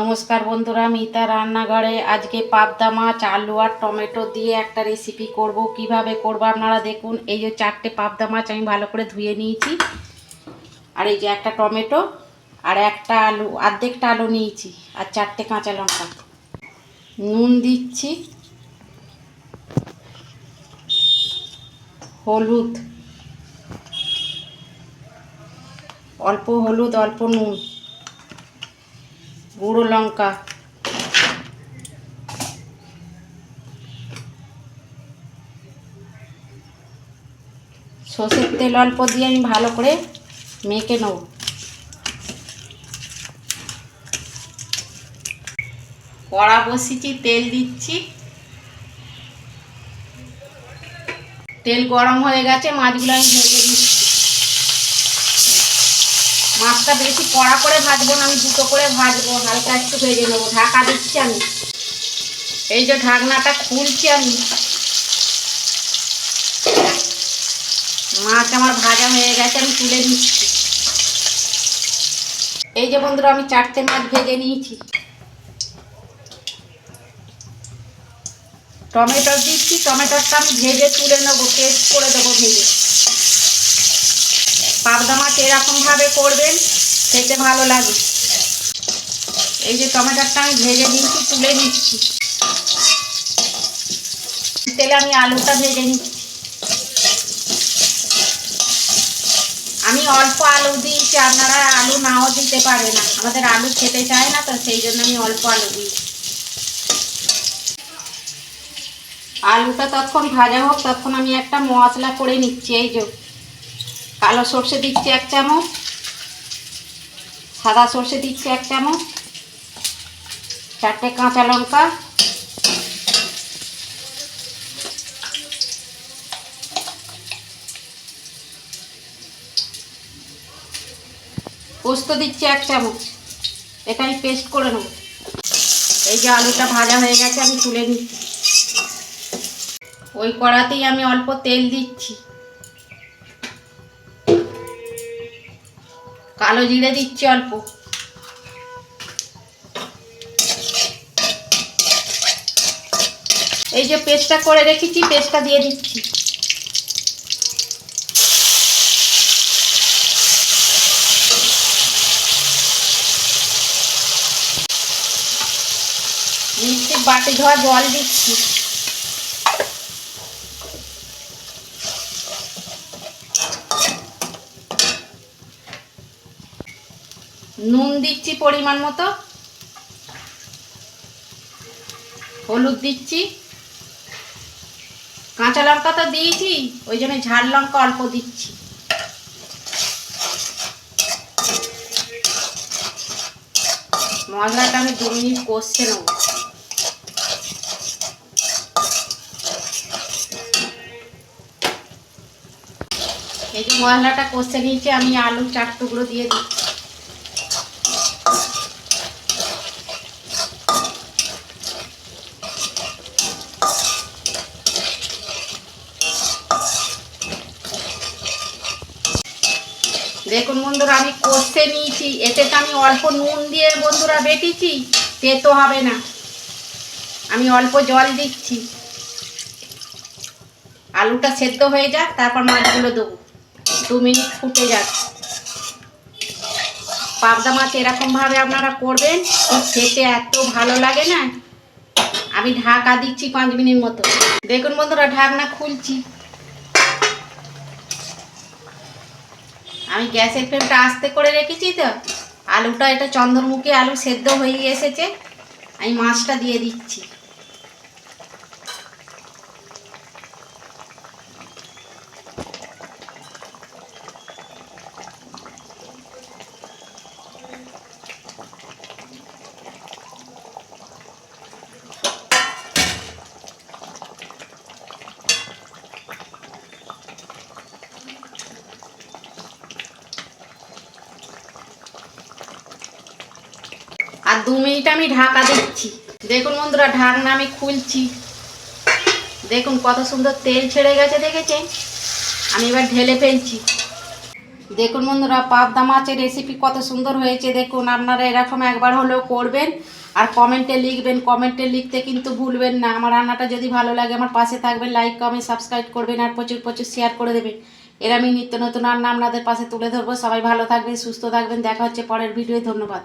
নমস্কার বন্ধুরা, মিতা রান্নাঘরে আজকে পাবদা মাছ, আলু আর টমেটো দিয়ে একটা রেসিপি করব। কীভাবে করব আপনারা দেখুন, এই যে চারটে পাবদা মাছ আমি ভালো করে ধুয়ে নিয়েছি। আর এই যে একটা টমেটো আর একটা আলু অর্ধেকটা আলু নিয়েছি আর চারটে কাঁচা লঙ্কা। নুন দিচ্ছি। হলুদ। অল্প হলুদ, অল্প নুন। গুঁড়ো লঙ্কা সর্ষের তেল অল্প দিয়ে আমি ভালো করে মেখে নেব। কড়া বসিয়েছি, তেল দিচ্ছি। তেল গরম হয়ে গেছে, মাছগুলো আমি ভেজে দিচ্ছি মাছটা বেশি কড়া করে ভাজবো না, আমি দুটো করে ভাজবো, হালকা একটু ভেজে নেব। ঢাকা দিচ্ছি আমি। এই যে ঢাকনাটা খুলছি আমি। মাছ আমার ভাজা হয়ে গেছে, আমি তুলে দিচ্ছি এই যে বন্ধুরা, আমি চারটে মাছ ভেজে নিয়েছি। টমেটো দিচ্ছি, টমেটোটা আমি ভেজে তুলে নেব, পেস্ট করে দেবো ভেজে। পাবদা মাছ এরকমভাবে করবেন, খেতে ভালো লাগে। এই যে টমেটোটা আমি ভেজে দিয়েছি তুলে নিচ্ছি। তেলে আমি আলুটা ভেজে নিচ্ছি। আমি অল্প আলু দিয়েছি, আপনারা আলু নাও দিতে পারে না। আমাদের আলু খেতে চায় না, তো সেই জন্য আমি অল্প আলু দিয়েছি। আলুটা ততক্ষণ ভাজা হোক, ততক্ষণ আমি একটা মশলা করে নিচ্ছি, এই যে। কালো সর্ষে দিচ্ছি এক চামচ। সাদা সর্ষে দিচ্ছি এক চামচ। চারটে কাঁচা লঙ্কা। পোস্ত দিচ্ছি এক চামচ। এটা আমি পেস্ট করে নেব। এই যে আলুটা ভাজা হয়ে গেছে, আমি তুলে নিচ্ছি। ওই কড়াতেই আমি অল্প তেল দিচ্ছি। কালো জিরে দিচ্ছি অল্প। এই যে পেস্টটা করে রেখেছি, পেস্টটা দিয়ে দিচ্ছি। বাটি ধোয়া জল দিচ্ছি। নুন দিচ্ছি পরিমাণ মতো। হলুদ দিচ্ছি। কাঁচা লঙ্কা তো দিয়েছি, ওই জন্য ঝাল লঙ্কা অল্প দিচ্ছি। মশলাটা আমি দু মিনিট কষছে নেব। এই যে মশলাটা কষে নিয়েছি, আমি আলু চার টুকরো দিয়ে দিচ্ছি। দেখুন বন্ধুরা, আমি কষতে নিয়েছি। এতে তো আমি অল্প নুন দিয়ে বন্ধুরা বেটেছি, তেতো হবে না। আমি অল্প জল দিচ্ছি। আলুটা সেদ্ধ হয়ে যাক, তারপর মাছগুলো দেবো। দু মিনিট ফুটে যাক। পাবদা মাছ এরকমভাবে আপনারা করবেন, খেতে এত ভালো লাগে না। আমি ঢাকা দিচ্ছি পাঁচ মিনিট মতো। দেখুন বন্ধুরা, ঢাকনা খুলছি। আমি গ্যাসের ফ্লেমটা আস্তে করে রেখেছি তো। আলুটা, এটা চন্দ্রমুখী আলু সেদ্ধ হয়ে এসেছে। আমি মাছটা দিয়ে দিচ্ছি। দু মিনিট আমি ঢাকা দিচ্ছি। দেখুন বন্ধুরা, ঢাকনা আমি খুলছি। দেখুন কত সুন্দর তেল ছেড়ে গেছে, দেখেছেন? আমি এবার ঢেলে ফেলছি। দেখুন বন্ধুরা, পাবদা মাছের রেসিপি কত সুন্দর হয়েছে। দেখুন, আপনারা এরকম একবার হলেও করবেন। আর কমেন্টে লিখবেন, কমেন্টে লিখতে কিন্তু ভুলবেন না। আমার রান্নাটা যদি ভালো লাগে, আমার পাশে থাকবেন লাইক কমেন্ট সাবস্ক্রাইব করবেন আর প্রচুর প্রচুর শেয়ার করে দেবেন। এর আমি নিত্য নতুন রান্না আপনাদের পাশে তুলে ধরবো। সবাই ভালো থাকবেন, সুস্থ থাকবেন। দেখা হচ্ছে পরের ভিডিও ধন্যবাদ।